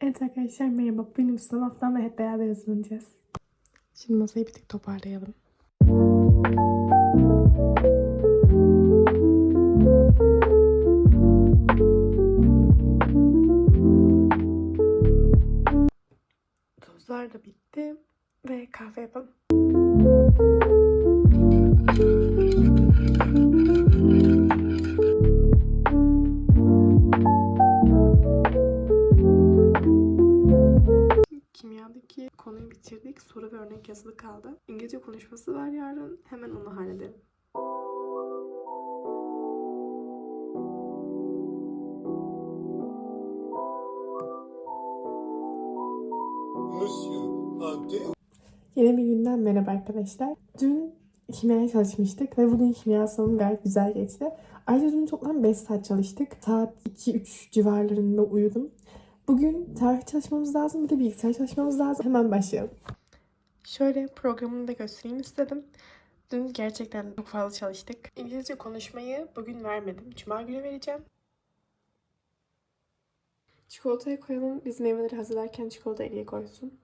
Evet arkadaşlar merhaba. Benim sınav haftam ve hep beraber hazırlanacağız. Şimdi masayı bir tık toparlayalım. Tuzlar da bitti ve kahve yapalım. Konuyu bitirdik. Soru ve örnek yazılı kaldı. İngilizce konuşması var yarın. Hemen onu halledelim. Yeni bir günden merhaba arkadaşlar. Dün kimyaya çalışmıştık ve bugün kimya sınavım gayet güzel geçti. Ayrıca dün toplam 5 saat çalıştık. Saat 2-3 civarlarında uyudum. Bugün tarih çalışmamız lazım, bir de bilgisayar çalışmamız lazım. Hemen başlayalım. Şöyle programını da göstereyim istedim. Dün gerçekten çok fazla çalıştık. İngilizce konuşmayı bugün vermedim. Cuma günü vereceğim. Çikolatayı koyalım. Biz meyveleri hazırlarken çikolata eriye koysun.